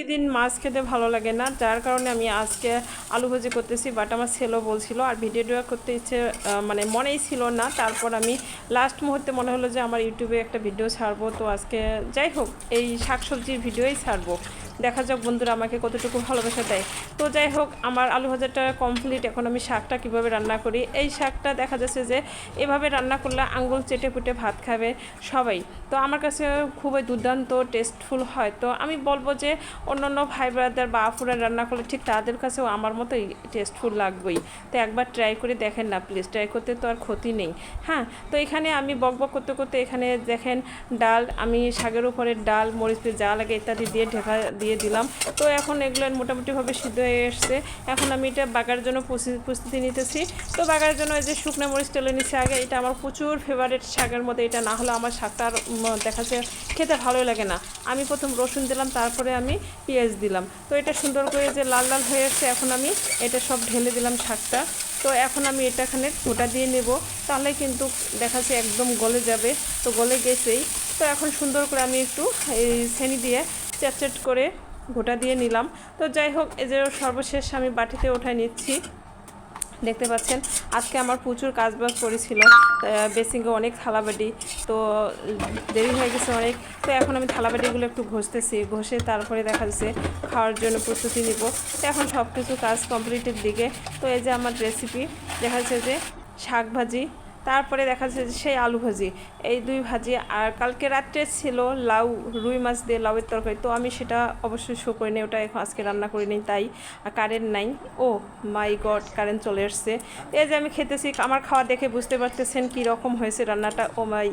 প্রতিদিন মাছ খেতে ভালো লাগে না, যার কারণে আমি আজকে আলু ভাজি করতেছি বাট আমার ছেলেও বলছিল আর ভিডিওটা করতে ইচ্ছে মানে মনেই ছিল না। তারপর আমি লাস্ট মুহূর্তে মনে হলো যে আমার ইউটিউবে একটা ভিডিও ছাড়বো, তো আজকে যাই হোক, এই শাকসবজির ভিডিওই ছাড়বো। দেখা যাক বন্ধুরা আমাকে কতটুকু ভালোবাসা দেয়। তো যাই হোক, আমার আলু ভাজাটা কমপ্লিট এখন আমি শাকটা কীভাবে রান্না করি? এই শাকটা দেখা যাচ্ছে যে এভাবে রান্না করলে আঙ্গুল চেটে পুটে ভাত খাবে সবাই। তো আমার কাছে খুবই দুর্দান্ত টেস্টফুল হয়। তো আমি বলব যে অন্য অন্য ভাই ব্রাদার বা আফুরা রান্না করলে ঠিক তাদের কাছেও আমার মতোই টেস্টফুল লাগবেই। তো একবার ট্রাই করে দেখেন না প্লিজ ট্রাই করতে তো আর ক্ষতি নেই। হ্যাঁ তো এখানে আমি বক বক করতে করতে এখানে দেখেন ডাল, আমি শাকের উপরে ডাল মরিচ যা লাগে ইত্যাদি দিয়ে ঢেকা দিয়ে দিলাম। তো এখন এগুলো মোটামুটিভাবে সিদ্ধ হয়ে এসছে। এখন আমি এটা বাগার জন্য প্রস্তুতি- নিতেছি। তো বাগার জন্য এই যে শুকনো মরিচ তেলে নিচ্ছে আগে এটা আমার প্রচুর ফেভারিট শাকের মধ্যে এটা না হলে আমার শাকটা আর, দেখা যাচ্ছে খেতে ভালোই লাগে না। আমি প্রথম রসুন দিলাম তারপরে আমি পেঁয়াজ দিলাম। তো এটা সুন্দর করে যে লাল লাল হয়ে এসছে এখন আমি এটা সব ঢেলে দিলাম শাকটা। তো এখন আমি এটা এখানে গোটা দিয়ে নেব। তাহলে কিন্তু দেখা যাচ্ছে একদম গলে যাবে। তো গলে গেছেই। তো এখন সুন্দর করে আমি একটু এই ছেনি দিয়ে চ্যাট করে গোটা দিয়ে নিলাম। তো যাই হোক, এই যে সর্বশেষ আমি বাটিতে ওঠায় নিচ্ছি। দেখতে পাচ্ছেন, আজকে আমার প্রচুর কাজবাজ পড়েছিল। বেসিংয়ে অনেক থালাবাটি, তো দেরি হয়ে গেছে অনেক। তো এখন আমি থালাবাটিগুলো একটু ঘষতেছি, ঘষে তারপরে দেখা যাচ্ছে খাওয়ার জন্য প্রস্তুতি নিব। তো এখন সব কিছু কাজ কমপ্লিটের দিকে। তো এই যে আমার রেসিপি দেখা যাচ্ছে যে শাক ভাজি তারপরে দেখা যাচ্ছে যে সেই আলু ভাজি। এই দুই ভাজি, আর কালকে রাত্রে ছিল লাউ, রুই মাছ দিয়ে লাউয়ের তরকারি। তো আমি সেটা অবশ্যই শো করে নিই ওটা এখন আজকে রান্না করে নিই তাই আর কারেন্ট নাই। ও মাই গড কারেন্ট চলে এসছে। এই যে আমি খেতেছি, আমার খাওয়া দেখে বুঝতে পারতেছেন কী রকম হয়েছে রান্নাটা। ও মাই